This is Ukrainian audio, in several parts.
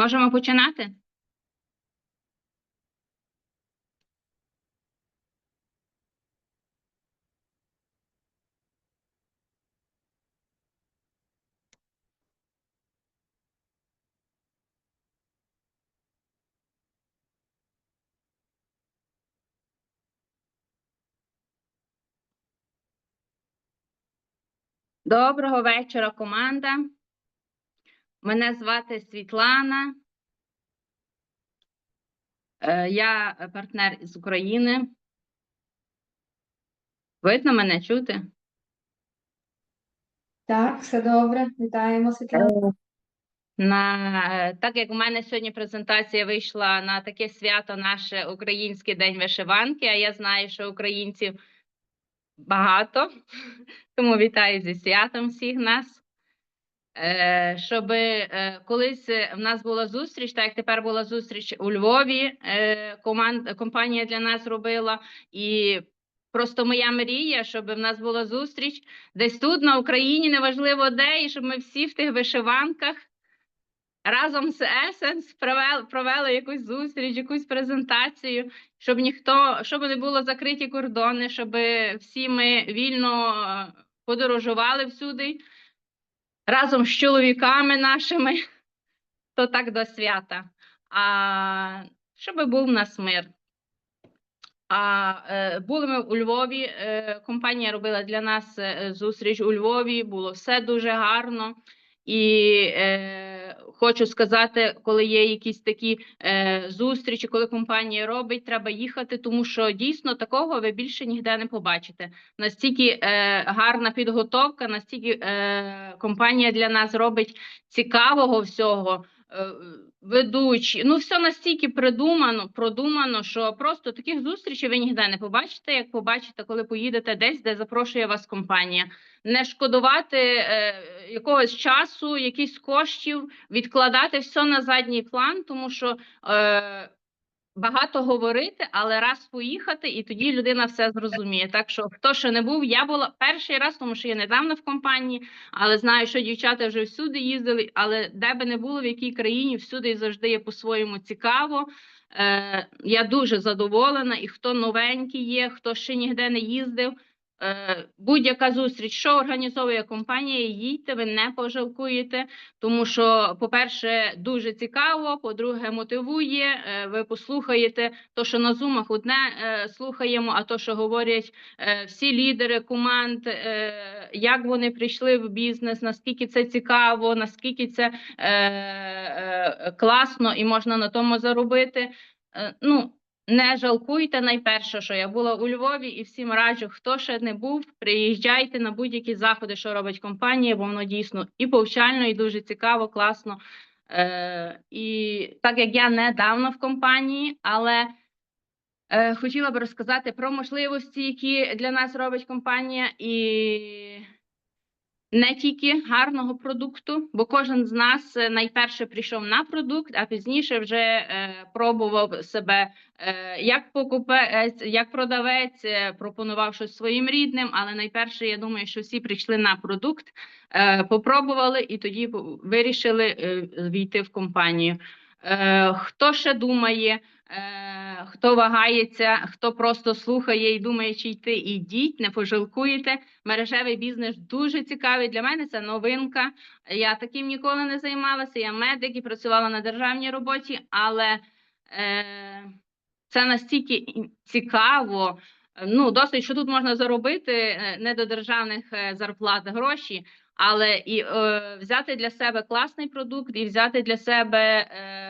Можемо починати? Доброго вечора, команда. Мене звати Світлана. Е, Я партнер із України. Видно мене чути? Так, все добре. Вітаємо, Світлана. На, е, так як у мене сьогодні презентація вийшла на таке свято, наше Український день вишиванки, а я знаю, що українців багато, тому вітаю зі святом всіх нас. Е, Щоб е, колись в нас була зустріч, так як тепер була зустріч у Львові, е, команд, компанія для нас робила, і просто моя мрія, щоб в нас була зустріч десь тут, на Україні, неважливо де, і щоб ми всі в тих вишиванках разом з Essence провели, провели якусь зустріч, якусь презентацію, щоб ніхто, щоб не було закриті кордони, щоб всі ми вільно е, подорожували всюди разом з чоловіками нашими, то так до свята. А щоб був у нас мир. А е, були ми у Львові. Е, компанія робила для нас е, зустріч у Львові. Було все дуже гарно. І е, хочу сказати, коли є якісь такі е, зустрічі, коли компанія робить, треба їхати, тому що дійсно такого ви більше ніде не побачите. Настільки е, гарна підготовка, настільки е, компанія для нас робить цікавого всього. Е, Ведучі, ну все настільки придумано, продумано, що просто таких зустрічей ви ніде не побачите, як побачите, коли поїдете десь, де запрошує вас компанія. Не шкодувати е, якогось часу, якісь коштів, відкладати все на задній план, тому що е, багато говорити, але раз поїхати, і тоді людина все зрозуміє. Так що, хто ще не був, я була перший раз, тому що я недавно в компанії, але знаю, що дівчата вже всюди їздили, але де би не було, в якій країні, всюди і завжди є по-своєму цікаво. Е, я дуже задоволена, і хто новенький є, хто ще ніде не їздив. Е, Будь-яка зустріч, що організовує компанія, їдьте, ви не пожалкуєте, тому що, по-перше, дуже цікаво, по-друге, мотивує. е, Ви послухаєте то, що на зумах одне е, слухаємо, а то, що говорять всі лідери команд, як вони прийшли в бізнес, наскільки це цікаво, наскільки це класно і можна на тому заробити. Ну, не жалкуйте найперше, що я була у Львові, і всім раджу, хто ще не був, приїжджайте на будь-які заходи, що робить компанія, бо воно дійсно і повчально, і дуже цікаво, класно. Е, і так як я недавно в компанії, але е, хотіла б розказати про можливості, які для нас робить компанія, і не тільки гарного продукту, бо кожен з нас е, найперше прийшов на продукт, а пізніше вже е, пробував себе е, як покупець, як продавець, е, пропонував щось своїм рідним. Але найперше, я думаю, що всі прийшли на продукт, е, попробували і тоді вирішили е, війти в компанію. Е, хто ще думає, хто вагається, хто просто слухає і думає, чи йти, ідіть, не пожалкуєте. Мережевий бізнес дуже цікавий. Для мене це новинка. Я таким ніколи не займалася. Я медик і працювала на державній роботі, але е, це настільки цікаво. Ну, досить, що тут можна заробити е, не до державних е, зарплат гроші, але і е, взяти для себе класний продукт, і взяти для себе е,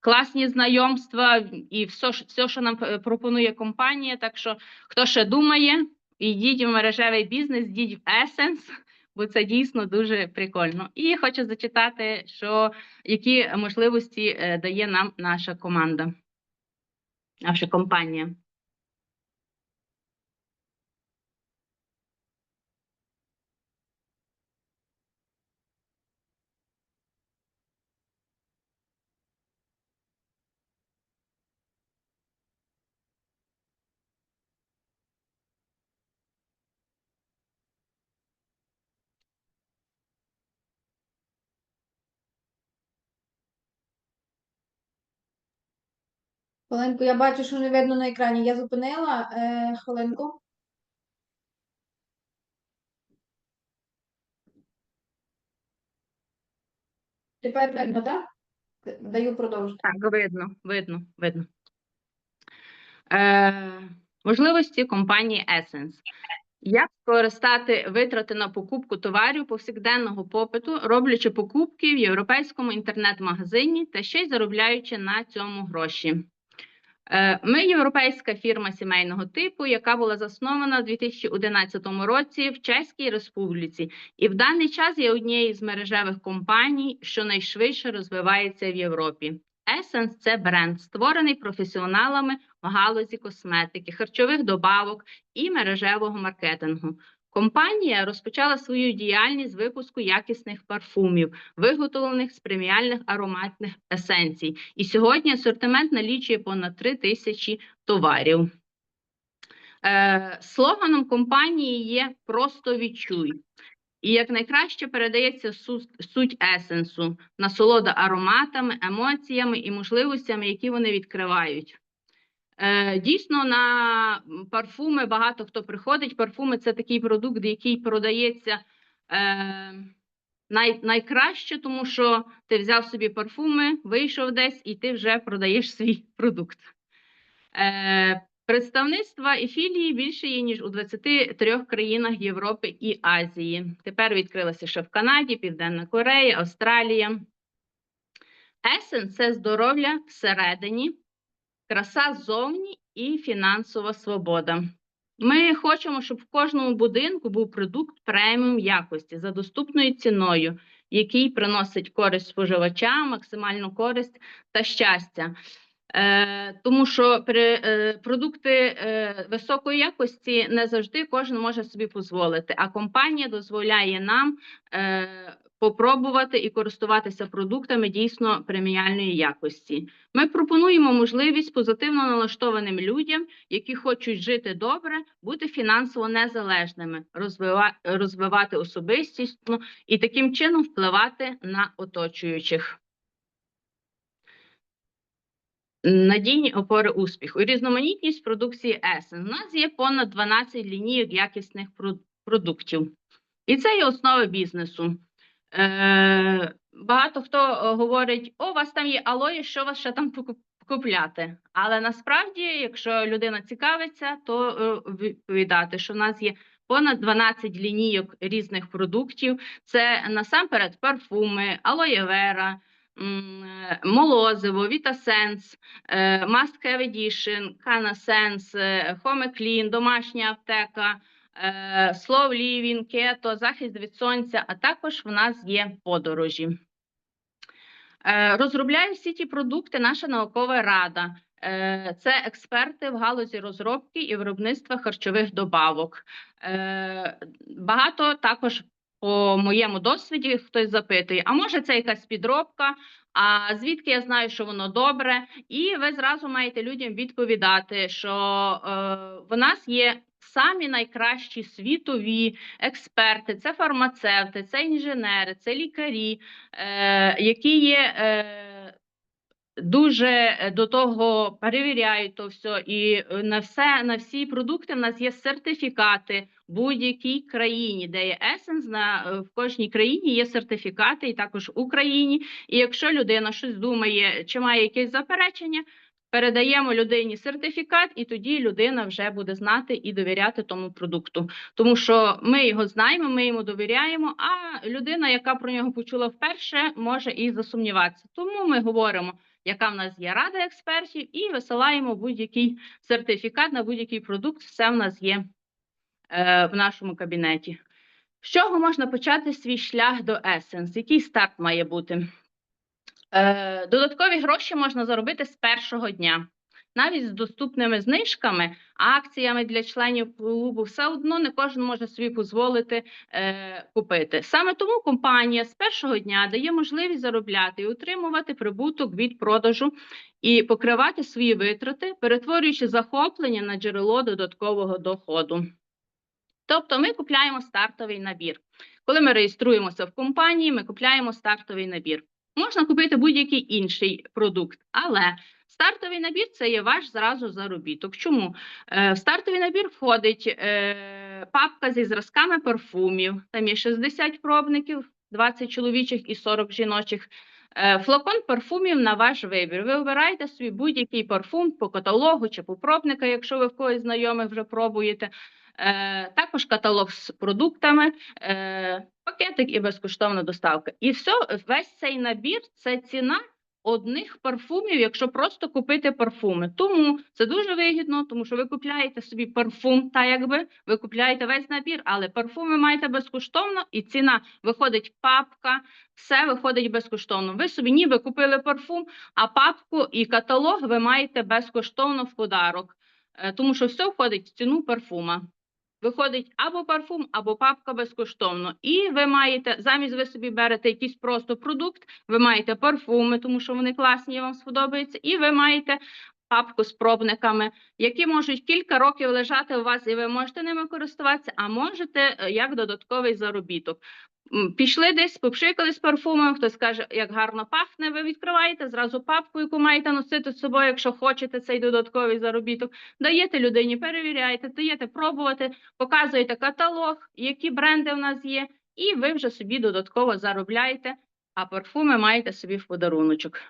класні знайомства, і все, все, що нам е, пропонує компанія. Так що, хто ще думає, Йдіть в мережевий бізнес, йдіть в Essence, бо це дійсно дуже прикольно. І хочу зачитати, що які можливості е, дає нам наша команда, наша компанія. Хвилинку, я бачу, що не видно на екрані. Я зупинила. Е, хвилинку. Тепер видно, так? Даю продовжити. Так, видно, видно, видно. Е, можливості компанії Essence. Як скористати витрати на покупку товарів повсякденного попиту, роблячи покупки в європейському інтернет-магазині та ще й заробляючи на цьому гроші. Е, Ми європейська фірма сімейного типу, яка була заснована у 2011 році в Чеській Республіці, і в даний час є однією з мережевих компаній, що найшвидше розвивається в Європі. Essence – це бренд, створений професіоналами в галузі косметики, харчових добавок і мережевого маркетингу. Компанія розпочала свою діяльність з випуску якісних парфумів, виготовлених з преміальних ароматних есенцій. І сьогодні асортимент налічує понад 3 тисячі товарів. Е, слоганом компанії є Просто відчуй. І як найкраще передається суть есенсу, насолода ароматами, емоціями і можливостями, які вони відкривають. Е, Дійсно, на парфуми багато хто приходить. Парфуми це такий продукт, який продається е, най, найкраще, тому що ти взяв собі парфуми, вийшов десь і ти вже продаєш свій продукт. Е, представництва і філії більше є, ніж у 23 країнах Європи і Азії. Тепер відкрилася ще в Канаді, Південна Корея, Австралія. Есен це здоров'я всередині, краса ззовні і фінансова свобода. Ми хочемо, щоб в кожному будинку був продукт преміум якості за доступною ціною, який приносить користь споживачам, максимальну користь та щастя. Е, тому що при, е, продукти е, високої якості не завжди кожен може собі дозволити, а компанія дозволяє нам е, попробувати і користуватися продуктами дійсно преміальної якості. Ми пропонуємо можливість позитивно налаштованим людям, які хочуть жити добре, бути фінансово незалежними, розвива- розвивати особистість ну, і таким чином впливати на оточуючих. Надійні опори успіху. Різноманітність продукції Essence. У нас є понад 12 лінійок якісних продуктів. І це є основа бізнесу. Е, багато хто е, говорить: о, у вас там є алої, що вас ще там купляти? Але насправді, якщо людина цікавиться, то е, відповідати, що в нас є понад 12 лінійок різних продуктів. Це насамперед парфуми, алоєвера, молозиво, Вітасенс, Must Have Edition, Home Clean, домашня аптека, е, Slow Living, захист від сонця, а також в нас є подорожі. Е, Розробляє всі ті продукти наша наукова рада. Е, Це експерти в галузі розробки і виробництва харчових добавок. Багато також по моєму досвіді хтось запитує: а може це якась підробка? А звідки я знаю, що воно добре? І ви зразу маєте людям відповідати, що е, в нас є самі найкращі світові експерти, це фармацевти, це інженери, це лікарі, е, які є. Е, Дуже е, до того перевіряють то все, і е, на все на всі продукти в нас є сертифікати в будь-якій країні, де є Essence, на е, в кожній країні є сертифікати, і також в Україні. І якщо людина щось думає, чи має якесь заперечення, передаємо людині сертифікат, і тоді людина вже буде знати і довіряти тому продукту. Тому що ми його знаємо, ми йому довіряємо. А людина, яка про нього почула вперше, може і засумніватися. Тому ми говоримо, яка в нас є рада експертів, і висилаємо будь-який сертифікат на будь-який продукт. Все в нас є е, в нашому кабінеті. З чого можна почати свій шлях до Essence? Який старт має бути? Е, додаткові гроші можна заробити з першого дня. Навіть з доступними знижками, акціями для членів клубу, все одно не кожен може собі дозволити е, купити. Саме тому компанія з першого дня дає можливість заробляти і отримувати прибуток від продажу і покривати свої витрати, перетворюючи захоплення на джерело додаткового доходу. Тобто ми купляємо стартовий набір. Коли ми реєструємося в компанії, ми купляємо стартовий набір. Можна купити будь-який інший продукт, але Стартовий набір це є ваш зразу заробіток. Чому? Е, В стартовий набір входить е, папка зі зразками парфумів. Там є 60 пробників, 20 чоловічих і 40 жіночих. Е, Флакон парфумів на ваш вибір. Ви обираєте собі будь-який парфум по каталогу чи по пробника, якщо ви в когось знайомих вже пробуєте. Також каталог з продуктами, пакетик і безкоштовна доставка. І все, весь цей набір це ціна одних парфумів, якщо просто купити парфуми. Тому це дуже вигідно, тому що ви купляєте собі парфум, та якби ви купляєте весь набір, але парфуми маєте безкоштовно, і ціна виходить папка, все виходить безкоштовно. Ви собі ніби купили парфум, а папку і каталог ви маєте безкоштовно в подарок, Е, тому що все входить в ціну парфума. Виходить або парфум, або папка безкоштовно. І ви маєте, замість ви собі берете якийсь просто продукт, ви маєте парфуми, тому що вони класні, і вам сподобаються, і ви маєте папку з пробниками, які можуть кілька років лежати у вас, і ви можете ними користуватися, а можете е, як додатковий заробіток. Пішли десь, попшикались парфумом, хтось каже, як гарно пахне, ви відкриваєте зразу папку, яку маєте носити з собою, якщо хочете цей додатковий заробіток. Даєте людині, перевіряєте, даєте пробувати, показуєте каталог, які бренди в нас є, і ви вже собі додатково заробляєте, а парфуми маєте собі в подаруночок.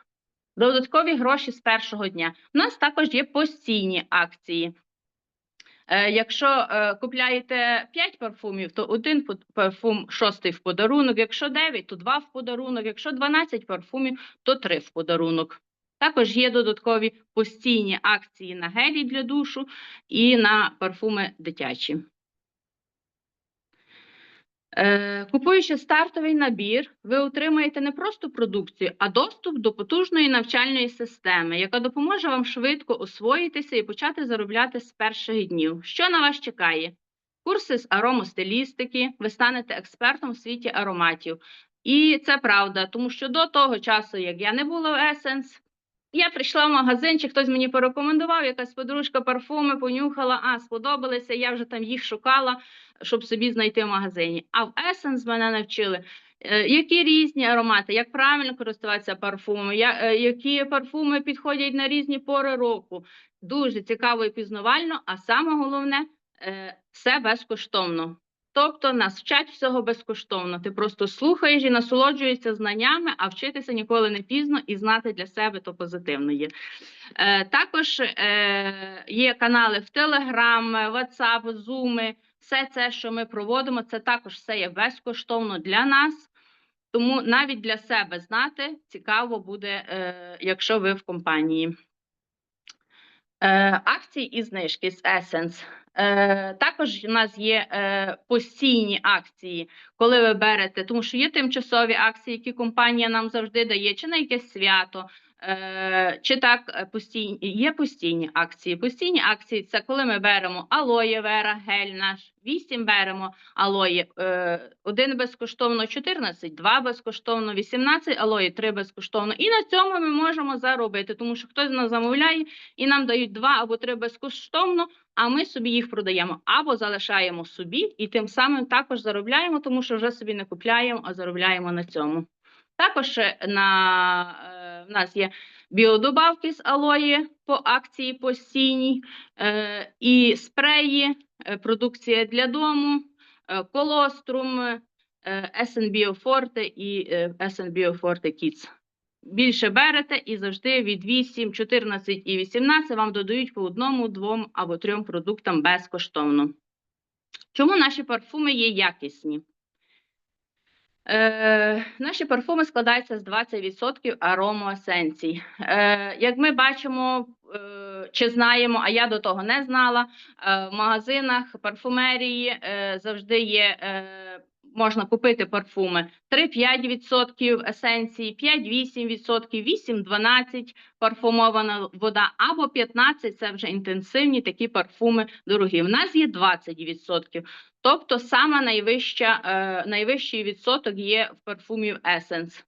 Додаткові гроші з першого дня. У нас також є постійні акції. Е, Якщо е, купляєте 5 парфумів, то один парфум шостий в подарунок. Якщо 9, то 2 в подарунок. Якщо 12 парфумів, то 3 в подарунок. Також є додаткові постійні акції на гелі для душу і на парфуми дитячі. Е, Купуючи стартовий набір, ви отримаєте не просто продукцію, а доступ до потужної навчальної системи, яка допоможе вам швидко освоїтися і почати заробляти з перших днів. Що на вас чекає? Курси з аромостилістики, ви станете експертом в світі ароматів. І це правда, тому що до того часу, як я не була в Essence, я прийшла в магазин, чи хтось мені порекомендував, якась подружка парфуми понюхала, а сподобалися, я вже там їх шукала, щоб собі знайти в магазині. А в Essence мене навчили, е, які різні аромати, як правильно користуватися парфумами, е, які парфуми підходять на різні пори року. Дуже цікаво і пізнавально, а саме головне е, все безкоштовно. Тобто нас вчать всього безкоштовно. Ти просто слухаєш і насолоджуєшся знаннями, а вчитися ніколи не пізно і знати для себе то позитивно є. Е, також е, є канали в Телеграм, WhatsApp, Zoom. Все це, що ми проводимо, це також все є безкоштовно для нас. Тому навіть для себе знати цікаво буде, е, якщо ви в компанії. Е, акції і знижки з Essence. Е, також у нас є е, постійні акції, коли ви берете, тому що є тимчасові акції, які компанія нам завжди дає, чи на якесь свято, чи так е, постійні є постійні акції. Постійні акції це коли ми беремо алоє вера, гель наш, 8 беремо алоє, е, один безкоштовно 14, 2 безкоштовно, 18 алоє, 3 безкоштовно. І на цьому ми можемо заробити, тому що хтось нас замовляє і нам дають 2 або 3 безкоштовно, а ми собі їх продаємо або залишаємо собі, і тим самим також заробляємо, тому що вже собі не купляємо, а заробляємо на цьому. Також е, на, е, в нас є біодобавки з алої по акції постійній, е, і спреї, е, продукція для дому, е, колострум, е, Bioforte і е, Bioforte Kids. Більше берете і завжди від 8, 14 і 18 вам додають по одному, двом або трьом продуктам безкоштовно. Чому наші парфуми є якісні? Е, наші парфуми складаються з 20% аромоесенцій. Е, як ми бачимо е, чи знаємо, а я до того не знала, е, в магазинах парфумерії завжди є. Можна купити парфуми 3-5% есенції, 5-8%, 8-12% парфумована вода, або 15% це вже інтенсивні такі парфуми дорогі. В нас є 20%. Тобто саме найвища, е, найвищий відсоток є в парфумів Essence.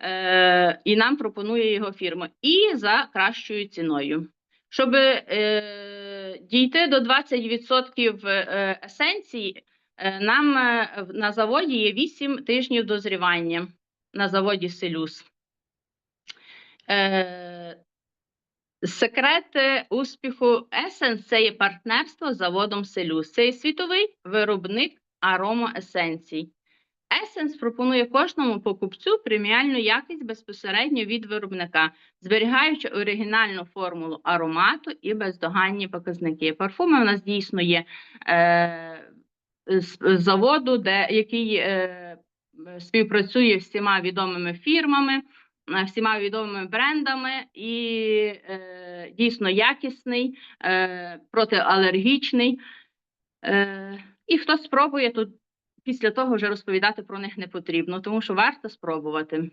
Е, і нам пропонує його фірма. І за кращою ціною. Щоб е, дійти до 20% е, есенції, нам е, на заводі є 8 тижнів дозрівання на заводі Селюс. Е, Секрет успіху Essence – це є партнерство з заводом Селюз. Це є світовий виробник аромаесенцій. Essence пропонує кожному покупцю преміальну якість безпосередньо від виробника, зберігаючи оригінальну формулу аромату і бездоганні показники. Парфуми у нас дійсно є е, заводу, де, який е, співпрацює з всіма відомими фірмами, е, всіма відомими брендами і е, дійсно якісний, е, протиалергічний. Е, і хто спробує, то після того вже розповідати про них не потрібно, тому що варто спробувати.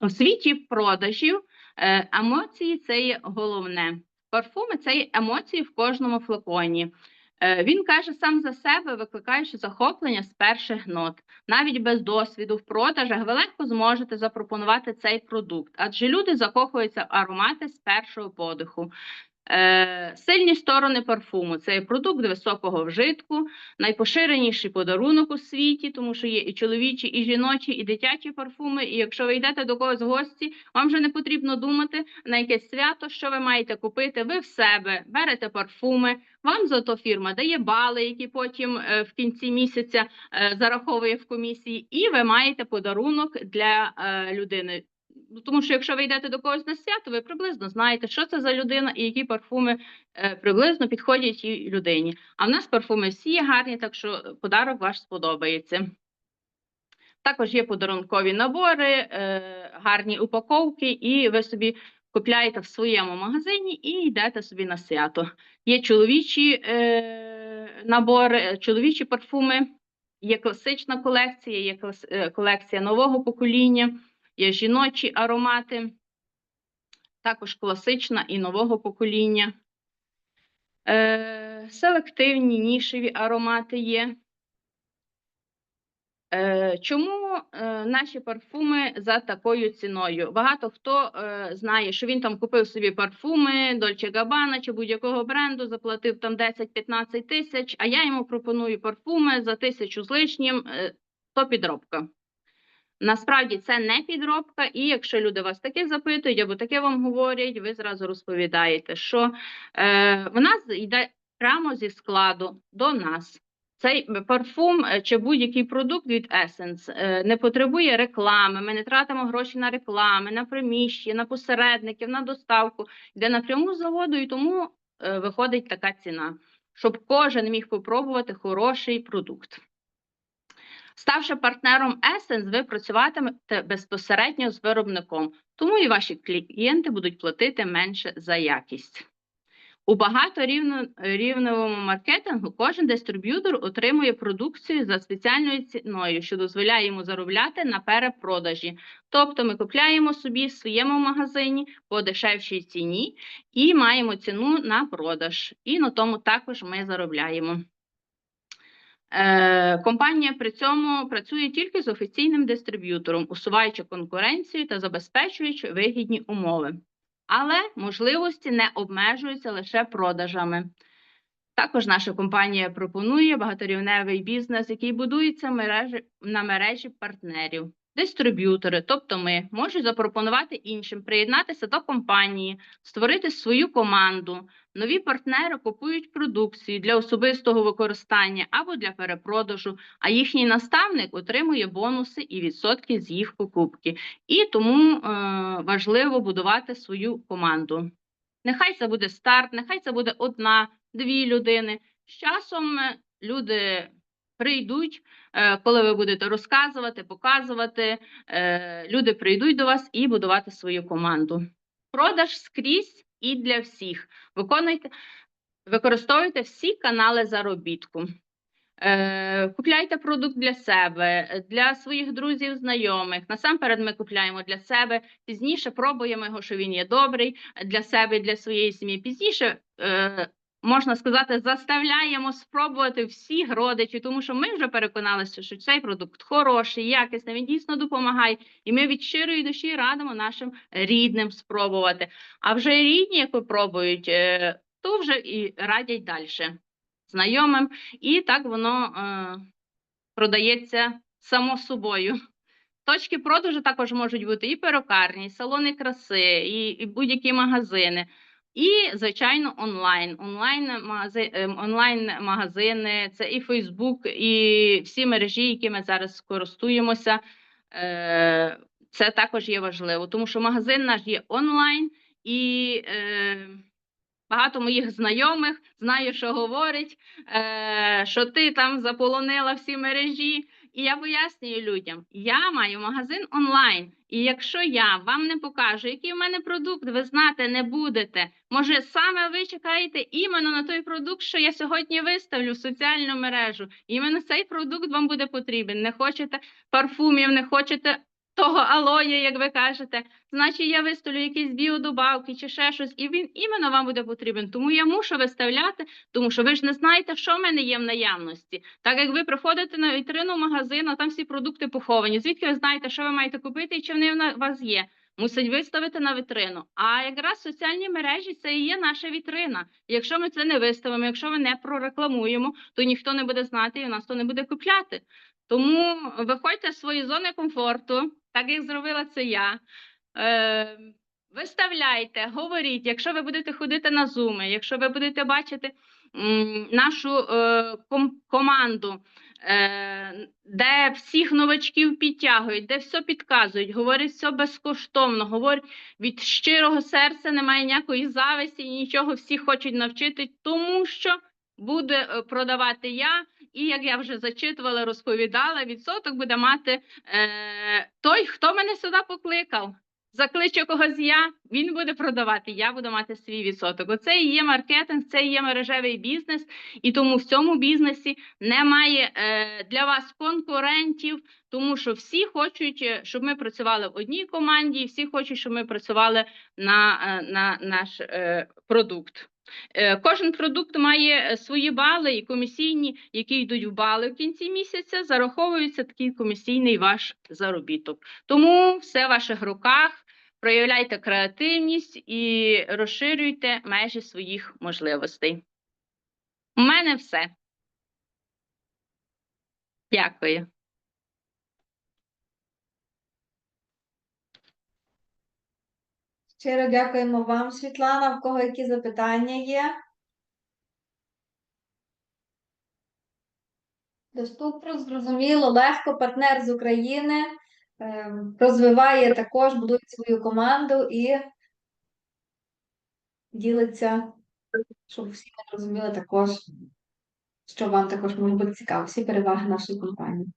У світі продажів е, емоції це є головне. Парфуми це є емоції в кожному флаконі. Е, Він каже сам за себе, викликаючи захоплення з перших нот. Навіть без досвіду в продажах ви легко зможете запропонувати цей продукт, адже люди закохуються в аромати з першого подиху. Е, Сильні сторони парфуму це продукт високого вжитку, найпоширеніший подарунок у світі, тому що є і чоловічі, і жіночі, і дитячі парфуми. І якщо ви йдете до когось в гості, вам вже не потрібно думати на якесь свято, що ви маєте купити. Ви в себе берете парфуми, вам зато фірма дає бали, які потім е, в кінці місяця е, зараховує в комісії, і ви маєте подарунок для людини. Ну, тому що якщо ви йдете до когось на свято, ви приблизно знаєте, що це за людина і які парфуми е, приблизно підходять цій людині. А в нас парфуми всі є гарні, так що подарок ваш сподобається. Також є подарункові набори, е, гарні упаковки, і ви собі купляєте в своєму магазині і йдете собі на свято. Є чоловічі е, набори, чоловічі парфуми, є класична колекція, є колекція нового покоління є жіночі аромати, також класична і нового покоління. Е, селективні нішеві аромати є. Е, чому е, наші парфуми за такою ціною? Багато хто е, знає, що він там купив собі парфуми Dolce Gabbana чи будь-якого бренду, заплатив там 10-15 тисяч, а я йому пропоную парфуми за тисячу з лишнім, е, то підробка. Насправді це не підробка, і якщо люди вас таке запитують або таке вам говорять, ви зразу розповідаєте, що е, в нас йде прямо зі складу до нас. Цей парфум чи будь-який продукт від Essence е, не потребує реклами. Ми не тратимо гроші на реклами, на приміщення, на посередників, на доставку. Йде напряму з заводу, і тому е, виходить така ціна, щоб кожен міг попробувати хороший продукт. Ставши партнером Essence, ви працюватимете безпосередньо з виробником, тому і ваші клієнти будуть платити менше за якість. У багаторівневому маркетингу кожен дистриб'ютор отримує продукцію за спеціальною ціною, що дозволяє йому заробляти на перепродажі. Тобто ми купляємо собі в своєму магазині по дешевшій ціні і маємо ціну на продаж. І на тому також ми заробляємо. Е, Компанія при цьому працює тільки з офіційним дистриб'ютором, усуваючи конкуренцію та забезпечуючи вигідні умови. Але можливості не обмежуються лише продажами. Також наша компанія пропонує багаторівневий бізнес, який будується мережі, на мережі партнерів. Дистриб'ютори, тобто ми, можуть запропонувати іншим приєднатися до компанії, створити свою команду. Нові партнери купують продукцію для особистого використання або для перепродажу, а їхній наставник отримує бонуси і відсотки з їх покупки. І тому е, важливо будувати свою команду. Нехай це буде старт, нехай це буде одна, дві людини. З часом е, люди прийдуть, е, коли ви будете розказувати, показувати, е, люди прийдуть до вас і будувати свою команду. Продаж скрізь і для всіх. Виконуйте, використовуйте всі канали заробітку. Е, Купляйте продукт для себе, для своїх друзів, знайомих. Насамперед ми купляємо для себе. Пізніше пробуємо його, що він є добрий для себе, для своєї сім'ї. Пізніше можна сказати, заставляємо спробувати всіх родичів, тому що ми вже переконалися, що цей продукт хороший, якісний, він дійсно допомагає, і ми від щирої душі радимо нашим рідним спробувати. А вже рідні, як попробують, е, то вже і радять далі знайомим, і так воно е, продається само собою. Точки продажу також можуть бути і перукарні, і салони краси, і, і будь-які магазини. І, звичайно, онлайн. Онлайн, магази... ем, це і Фейсбук, і всі мережі, які ми зараз користуємося. Е, Це також є важливо, тому що магазин наш є онлайн, і е, багато моїх знайомих знаю, що говорить, е, що ти там заполонила всі мережі. І я пояснюю людям: я маю магазин онлайн, і якщо я вам не покажу, який в мене продукт, ви знати не будете. Може, саме ви чекаєте іменно на той продукт, що я сьогодні виставлю в соціальну мережу. Іменно цей продукт вам буде потрібен. Не хочете парфумів, не хочете того алоє, як ви кажете. Значить, я виставлю якісь біодобавки чи ще щось, і він іменно вам буде потрібен. Тому я мушу виставляти, тому що ви ж не знаєте, що в мене є в наявності. Так як ви приходите на вітрину магазину, там всі продукти поховані. Звідки ви знаєте, що ви маєте купити і чи вони на- вас є? Мусить виставити на вітрину. А якраз соціальні мережі це і є наша вітрина. Якщо ми це не виставимо, якщо ми не прорекламуємо, то ніхто не буде знати і у нас то не буде купляти. Тому виходьте з своєї зони комфорту, так як зробила це я. Е, виставляйте, говоріть, якщо ви будете ходити на зуми, якщо ви будете бачити м, нашу е, ком- команду, е, де всіх новачків підтягують, де все підказують, говорять все безкоштовно, говорять від щирого серця, немає ніякої зависті, нічого, всі хочуть навчити, тому що буде е, продавати я. І як я вже зачитувала, розповідала, відсоток буде мати е, той, хто мене сюди покликав. Закличе когось я, він буде продавати, я буду мати свій відсоток. Оце і є маркетинг, це і є мережевий бізнес, і тому в цьому бізнесі немає е, для вас конкурентів, тому що всі хочуть, е, щоб ми працювали в одній команді, і всі хочуть, щоб ми працювали на, е, на наш е, продукт. Е, Кожен продукт має е, свої бали і комісійні, які йдуть в бали в кінці місяця, зараховується такий комісійний ваш заробіток. Тому все в ваших руках. Проявляйте креативність і розширюйте межі своїх можливостей. У мене все. Дякую. Щиро дякуємо вам, Світлана. В кого які запитання є? Доступно, зрозуміло, легко, партнер з України е, розвиває також, будує свою команду і ділиться, щоб всі розуміли також, що вам також може бути цікаво, всі переваги нашої компанії.